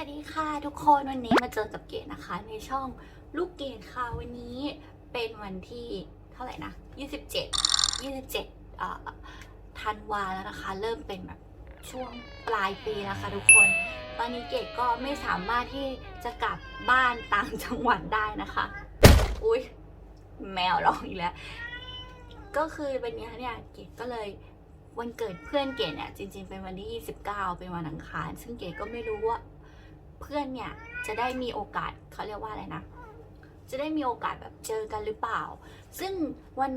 วัสดีค่ะทุกคนวันนี้มาเจอกับเกดนะคะในช่องลูกเกดค่ะวันนี้เป็นวันที่เท่าไหร่นะ 27 27เอ่อธันวาแล้วนะคะ เริ่มเป็นแบบช่วงปลายปีแล้วค่ะทุกคน ตอนนี้เกดก็ไม่สามารถที่จะกลับบ้านต่างจังหวัดได้นะคะ อุ้ยแมวร้องอีกแล้ว ก็คือวันนี้เนี่ยเกดก็เลยวันเกิดเพื่อนเกดเนี่ยจริง ๆ เป็นวันที่ 29 เป็นวันอังคาร ซึ่งเกดก็ไม่รู้ว่า เพื่อนเนี่ยจะได้มีโอกาสเขาเรียกว่าอะไรนะ จะได้มีโอกาสแบบเจอกันหรือเปล่า ซึ่งวัน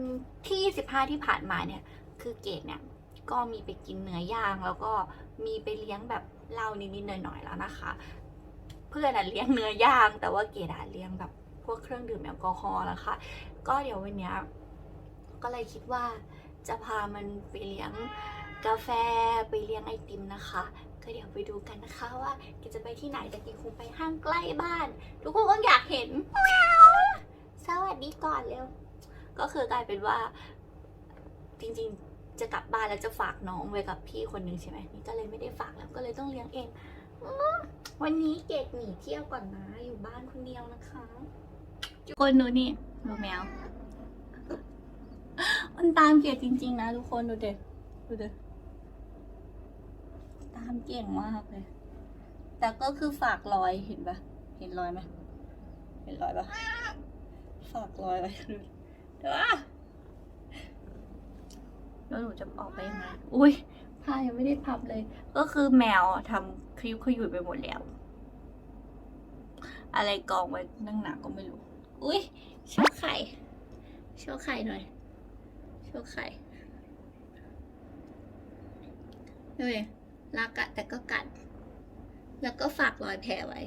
ที่25ที่ผ่านมาเนี่ยคือเกดเนี่ยก็มีไปกินเนื้อย่างแล้วก็มีไปเลี้ยงแบบเหล้านิดๆหน่อยๆแล้วนะคะ เพื่อนอะเลี้ยงเนื้อย่างแต่ว่าเกดอะเลี้ยงแบบพวกเครื่องดื่มแอลกอฮอล์นะคะ ก็เดี๋ยววันนี้ก็เลยคิดว่าจะพามันไปเลี้ยง กาแฟไปเลี้ยงไอติมนะคะ ก็เดี๋ยวไปดูกันนะคะว่าเกดจะไปที่ไหนแต่เกดคงไปห้างใกล้บ้าน ทุกคนก็อยากเห็น สวัสดีก่อนเร็ว ก็คือกลายเป็นว่า จริงๆจะกลับบ้านแล้วจะฝากน้องไว้กับพี่คนหนึ่งใช่ไหมนี่ก็เลยไม่ได้ฝากแล้วก็เลยต้องเลี้ยงเองวันนี้เกดหนีเที่ยวก่อนนะอยู่บ้านคนเดียวนะคะทุกคนดูนี่ดูแมวมันตามเกดจริง ๆ นะทุกคนดูเด็ดูเด็ ตาเก่งมากเลย แต่ก็คือฝากรอยเห็นปะเห็นรอยไหมเห็นรอยปะฝากรอยไว้เดี๋ยวแล้วหนูจะออกไปยังไงอุ้ยผ้ายังไม่ได้พับเลย ก็คือแมวทำคลิปเขาอยู่ไปหมดแล้ว อะไรกองไว้นั่งหนาก็ไม่รู้ อุ้ยโชว์ไข่โชว์ไข่หน่อยโชว์ไข่ดูดิ รักอะแต่ก็กัด แล้วก็ฝากรอยแผลไว้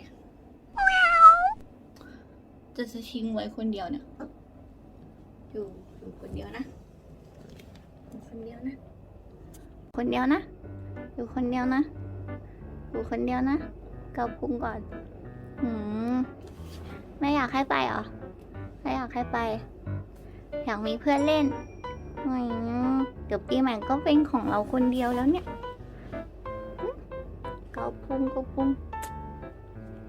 จะจะทิ้งไว้คนเดียวเนี่ยอยู่อยู่คนเดียวนะอยู่คนเดียวนะ คนเดียวนะ อยู่คนเดียวนะ อยู่คนเดียวนะ เกาพุงก่อนหืมไม่อยากให้ไปเหรอ ไม่อยากให้ไป อยากมีเพื่อนเล่นอืมเดี๋ยวปีใหม่ก็เป็นของเราคนเดียวแล้วเนี่ย กาพุงกาพุง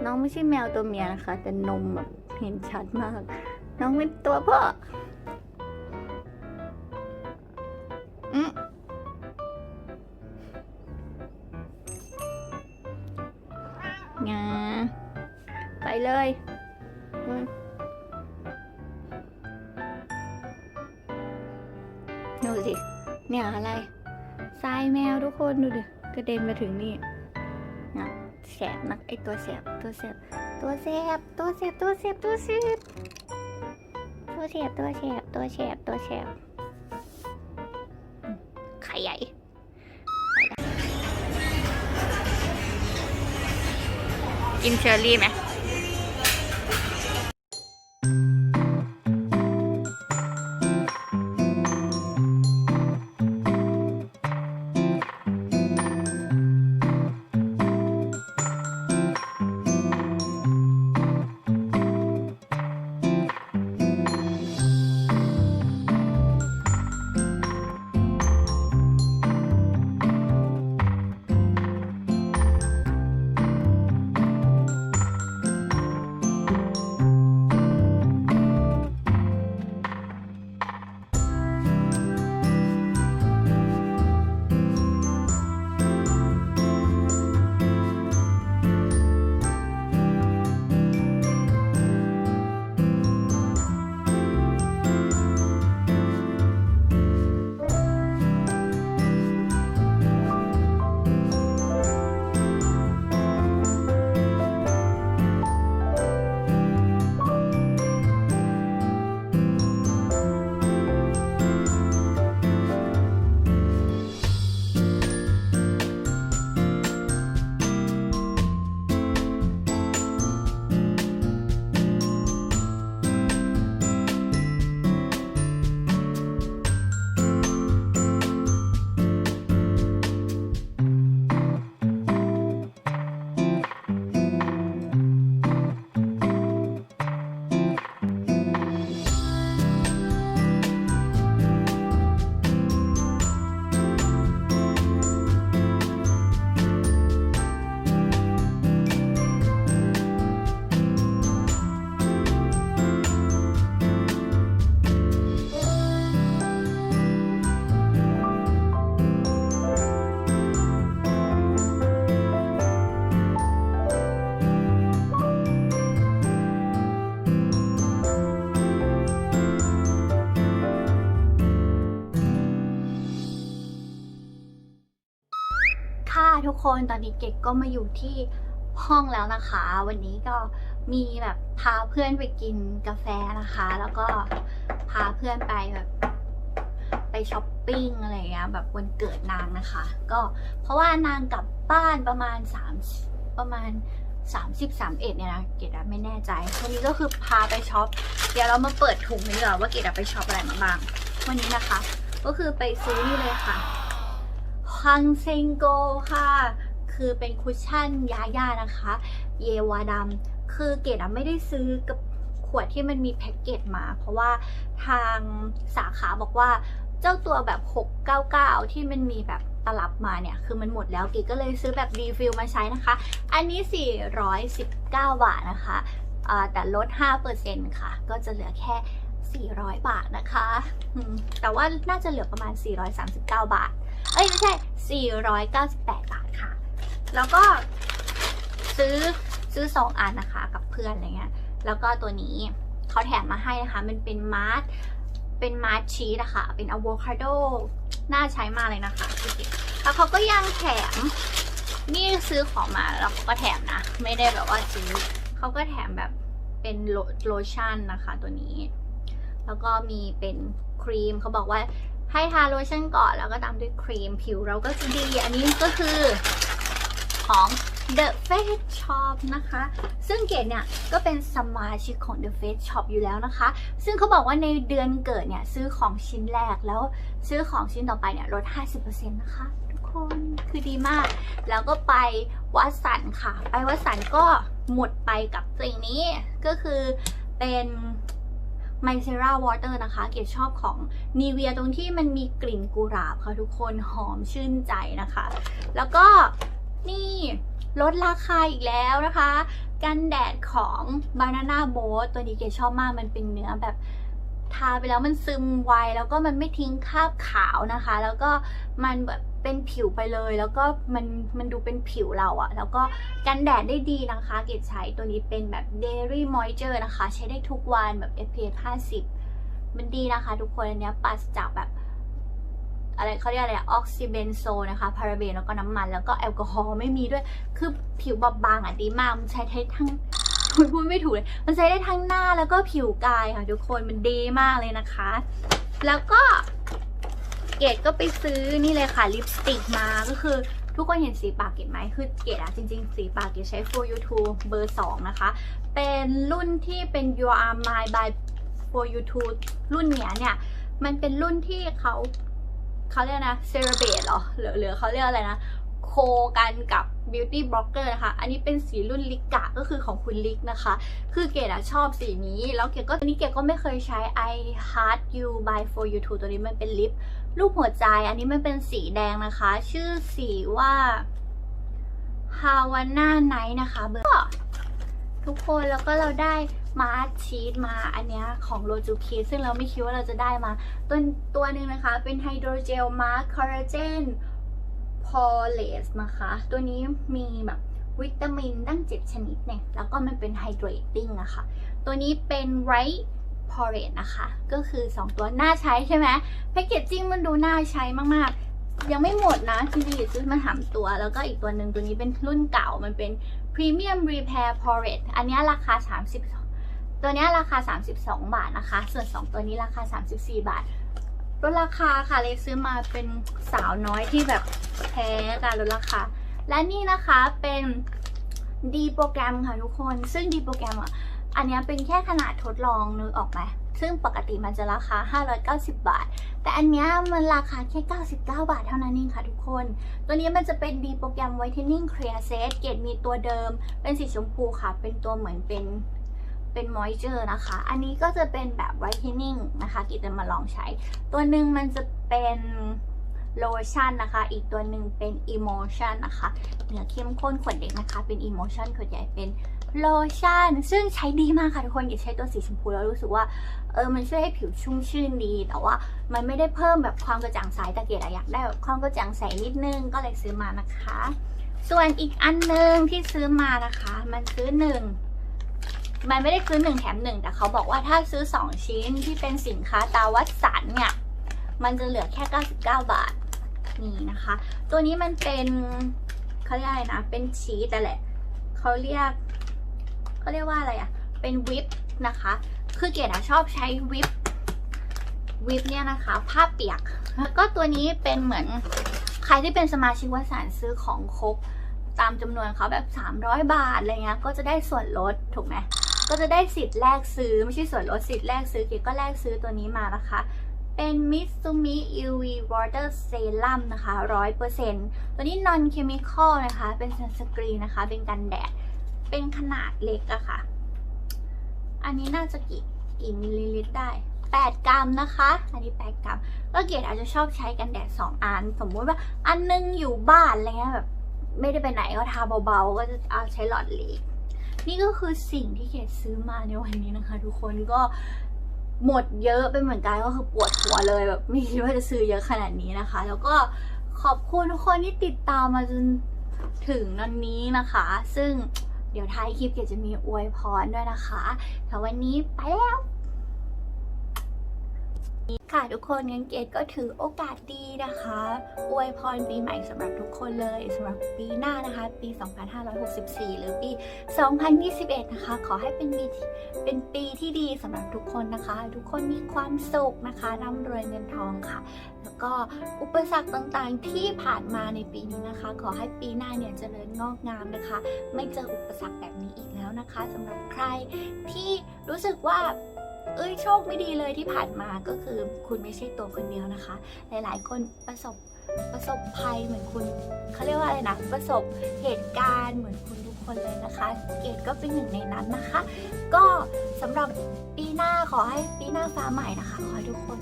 น้องไม่ใช่แมวตัวเมียนะคะ แต่นมแบบเห็นชัดมาก น้องเป็นตัวพ่ออืมงาไปเลยดูสิ เนี่ยอะไรทรายแมวทุกคนดูดิกระเด็นมาถึงนี่ นะแสบนักไอตัวแสบตัวแสบตัวแสบตัวแสบตัวแสบตัวแสบตัวแสบตัวแสบตัวแสบตัวแสบอืมไข่ใหญ่กินเชอร์รี่ไหม คนตอนนี้เกดก็มาอยู่ที่ห้องแล้วนะคะ วันนี้ก็มีแบบพาเพื่อนไปกินกาแฟนะคะ แล้วก็พาเพื่อนไปแบบไปช้อปปิ้งอะไรอย่างเงี้ยแบบวันเกิดนางนะคะ ก็เพราะว่านางกลับบ้านประมาณ3ประมาณ30 31เนี่ยนะเกดอะไม่แน่ใจวันนี้ก็คือพาไปช็อปเดี๋ยวเรามาเปิดถุงนี้ก่อนว่าเกดอะไปช็อปอะไรมาบ้าง วันนี้นะคะ ก็คือไปซื้อนี่เลยค่ะ ฮังเซงโกค่ะ คือเป็นคุชชั่นยาย่านะคะ เยวาดำคือเกดไม่ได้ซื้อกับขวดที่มันมีแพ็กเกจมา เพราะว่าทางสาขาบอกว่าเจ้าตัวแบบ 699 ที่มันมีแบบตลับมาเนี่ย คือมันหมดแล้วเกดก็เลยซื้อแบบรีฟิลมาใช้นะคะ อันนี้ 419 บาทนะคะอ่าแต่ลด 5%ค่ะ ก็จะเหลือแค่ 400 บาทนะคะ แต่ว่าน่าจะเหลือประมาณ 439 บาท เอ้ย ไม่ใช่ 498 บาทค่ะ แล้วก็ซื้อซื้อ 2 อันนะคะ กับเพื่อนอะไรเงี้ย แล้วก็ตัวนี้เขาแถมมาให้นะคะ มันเป็นมาร์ทเป็นมาร์ทชีสอะค่ะเป็นอะโวคาโด น่าใช้มากเลยนะคะ แล้วเขาก็ยังแถม นี่ซื้อของมาแล้วเขาก็แถมนะ ไม่ได้แบบว่าซื้อเขาก็แถมแบบเป็นโลโลชั่นนะคะตัวนี้ แล้วก็มีเป็นครีมเขาบอกว่าให้ทาโลชั่นก่อนแล้วก็ตามด้วยครีมผิวเราก็จะดี อันนี้ก็คือของ The Face Shop นะคะ ซึ่งเกดเนี่ยก็เป็นสมาชิกของ The Face Shop อยู่แล้วนะคะ ซึ่งเขาบอกว่าในเดือนเกิดเนี่ยซื้อของชิ้นแรกแล้วซื้อของชิ้นต่อไปเนี่ยลด 50%นะคะทุกคนคือดีมาก แล้วก็ไปวัดสันค่ะ ไปวัดสันก็หมดไปกับสิ่งนี้ก็คือเป็น ไมเซราวอเตอร์นะคะ เกดชอบของนีเวียตรงที่มันมีกลิ่นกุหลาบค่ะทุกคนหอมชื่นใจนะคะ แล้วก็นี่ลดราคาอีกแล้วนะคะ กันแดดของ Banana Boat ตัวนี้เกดชอบมากมันเป็นเนื้อแบบทาไปแล้วมันซึมไวแล้วก็มันไม่ทิ้งคราบขาวนะคะ แล้วก็มันแบบ เป็นผิวไปเลย แล้วก็มันมันดูเป็นผิวเราอะแล้วก็กันแดดได้ดีนะคะ เกดใช้ตัวนี้เป็นแบบ Dairy Moisture นะคะ ใช้ได้ทุกวันแบบ SPF 50 มันดีนะคะ ทุกคนอันนี้ปราศจากแบบอะไรเขาเรียกอะไรออกซิเบนโซนะคะพาราเบนแล้วก็น้ำมัน แล้วก็แอลกอฮอล์ไม่มีด้วย คือผิวบอบบางอะดีมาก มันใช้ได้ทั้งพูดไม่ถูกเลย มันใช้ได้ทั้งหน้าแล้วก็ผิวกายค่ะ ทุกคนมันดีมากเลยนะคะ แล้วก็ เกดก็ไปซื้อนี่เลยค่ะลิปสติกมาก็คือทุกคนเห็นสีปากเกดไหมคือเกดอะจริง ๆ สีปากเกดใช้ for you to เบอร์ 2 นะคะ เป็นรุ่นที่เป็น you are my by for you to รุ่นเนี้ยเนี่ย มันเป็นรุ่นที่เขาเขาเรียกนะเซราเบตเหรอหรือหรือเขาเรียกอะไรนะ โคกันกับ Beauty Blogger นะคะ อันนี้เป็นสีรุ่นลิกะก็คือของคุณลิกนะคะ คือเกดอะชอบสีนี้ แล้วเกดก็ตัวนี้เกดก็ไม่เคยใช้ I Heart You by For You Too ตัวนี้มันเป็นลิป รูปหัวใจอันนี้มันเป็นสีแดงนะคะ ชื่อสีว่า Havana Night นะคะเบอร์ทุกคนแล้วก็เราได้มาร์ชีสมาอันเนี้ยของโลจูคีซึ่งเราไม่คิดว่าเราจะได้มา ตัวตัวหนึ่งนะคะ เป็นไฮโดรเจลมาร์คอลลาเจนพอเลสนะคะ ตัวนี้มีแบบวิตามินตั้ง7ชนิดเนี่ย แล้วก็มันเป็นไฮเดรตติ้งนะคะ ตัวนี้เป็นไรท์ พอเรตนะคะ ก็คือ 2 ตัวน่าใช้ใช่ไหมแพคเกจจิ้งมันดูน่าใช้มากๆ ยังไม่หมดนะจริงๆซื้อมาถามตัว แล้วก็อีกตัวหนึ่งตัวนี้เป็นรุ่นเก่ามันเป็น Premium Repair Portrait อันนี้ราคา 30 ตัวนี้ราคา 32 บาทนะคะ ส่วน 2 ตัวนี้ราคา 34 บาทลดราคาค่ะเลยซื้อมาเป็นสาวน้อยที่แบบแพ้การลดราคา และนี่นะคะเป็นดีโปรแกรมค่ะทุกคน ซึ่งดีโปรแกรมอะ อันนี้เป็นแค่ขนาดทดลองนึกออกไหมซึ่งปกติมันจะราคา 590 บาท แต่อันนี้มันราคาแค่ 99 บาทเท่านั้นเองค่ะทุกคน ตัวนี้มันจะเป็นดีโปรแกรม Whitening Clear Set เซตเกรดมีตัวเดิม เป็นสีชมพูค่ะ เป็นตัวเหมือนเป็นเป็น moisture นะคะ อันนี้ก็จะเป็นแบบ whitening นะคะ กิจจะมาลองใช้ ตัวหนึ่งมันจะเป็นโลชั่นนะคะ อีกตัวหนึ่งเป็น emotion นะคะ เนื้อเข้มข้นขวดเล็กนะคะ เป็น emotion ขวดใหญ่เป็น โลชั่น ซึ่งใช้ดีมากค่ะทุกคนกิจใช้ตัวสีชมพูแล้วรู้สึกว่าเออมันช่วยให้ผิวชุ่มชื่นดี แต่ว่ามันไม่ได้เพิ่มแบบความกระจ่างใสแต่เกดอะอยากได้แบบความกระจ่างใสนิดนึงก็เลยซื้อมานะคะ ส่วนอีกอันหนึงที่ซื้อมานะคะ มันซื้อหนึ่งมันไม่ได้ซื้อหนึ่งแถมหนึ่งแต่เขาบอกว่าถ้าซื้อสองชิ้นที่เป็นสินค้าตาวัดสันเนี่ยมันจะเหลือแค่ 99 บาทนี่นะคะ ตัวนี้มันเป็นเขาเรียกอะไรนะ เป็นชีสแต่แหละ เขาเรียก เขาเรียกว่าอะไรอะเป็นวิปนะคะ คือเกดชอบใช้วิปวิปเนี่ยนะคะ ผ้าเปียก แล้วก็ตัวนี้เป็นเหมือนใครที่เป็นสมาชิกวสานซื้อของครบตามจำนวนเขาแบบ 300 บาทอะไรเงี้ยก็จะได้ส่วนลดถูกไหมก็จะได้สิทธิ์แลกซื้อ ไม่ใช่ส่วนลดสิทธิ์แลกซื้อเกดก็แลกซื้อตัวนี้มานะคะ เป็น Mitsumi UV Water Serum นะคะ 100%ตัวนี้ non chemical นะคะ เป็น sunscreen นะคะ เป็นกันแดด เป็นขนาดเล็กอะค่ะ อันนี้น่าจะกี่กี่มิลลิลิตรได้ 8 กรัมนะคะ อันนี้ 8 กรัม ก็เกดอาจจะชอบใช้กันแดด 2 อัน สมมุติว่าอันนึงอยู่บ้านอะไรเงี้ยแบบไม่ได้ไปไหนก็ทาเบาๆ ก็จะเอาใช้หลอดเล็ก นี่ก็คือสิ่งที่เกดซื้อมาในวันนี้นะคะ ทุกคนก็หมดเยอะไปเหมือนกันก็คือปวดหัวเลยแบบไม่คิดว่าจะซื้อเยอะขนาดนี้นะคะ แล้วก็ขอบคุณทุกคนที่ติดตามมาจนถึงวันนี้นะคะ ซึ่ง เดี๋ยวท้ายคลิปเกดจะมีอวยพรด้วยนะคะแต่วันนี้ไปแล้ว ค่ะทุกคนงั้นเกดก็ถือโอกาสดีนะคะ อวยพรปีใหม่สำหรับทุกคนเลยสำหรับปีหน้านะคะ ปี 2564 หรือปี 2021 นะคะ ขอให้เป็นปีที่เป็นปีที่ดีสำหรับทุกคนนะคะ ทุกคนมีความสุขนะคะร่ำรวยเงินทองค่ะ แล้วก็อุปสรรคต่างๆที่ผ่านมาในปีนี้นะคะ ขอให้ปีหน้าเนี่ยเจริญงอกงามนะคะ ไม่เจออุปสรรคแบบนี้อีกแล้วนะคะสำหรับใครที่รู้สึกว่า เอ้ยโชคไม่ดีเลยที่ผ่านมาก็คือคุณไม่ใช่ตัวคนเดียวนะคะ หลายๆ คนประสบประสบภัยเหมือนคุณเขาเรียกว่าอะไรนะประสบเหตุการณ์เหมือนคุณทุกคนเลยนะคะ เกดก็เป็นหนึ่งในนั้นนะคะ ก็สำหรับปีหน้าขอให้ปีหน้าฟ้าใหม่นะคะขอให้ทุกคน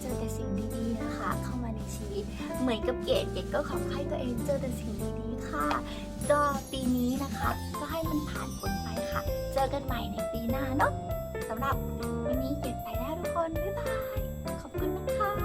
เจอแต่สิ่งดีๆนะคะ เข้ามาในชีวิตเหมือนกับเกดเกดก็ขอให้ตัวเองเจอแต่สิ่งดีๆค่ะก็ปีนี้นะคะ ก็ให้มันผ่านพ้นไปค่ะ เจอกันใหม่ในปีหน้าเนาะสำหรับ นี้เขียไปแล้วทุกคน บ๊ายบาย ขอบคุณนะคะ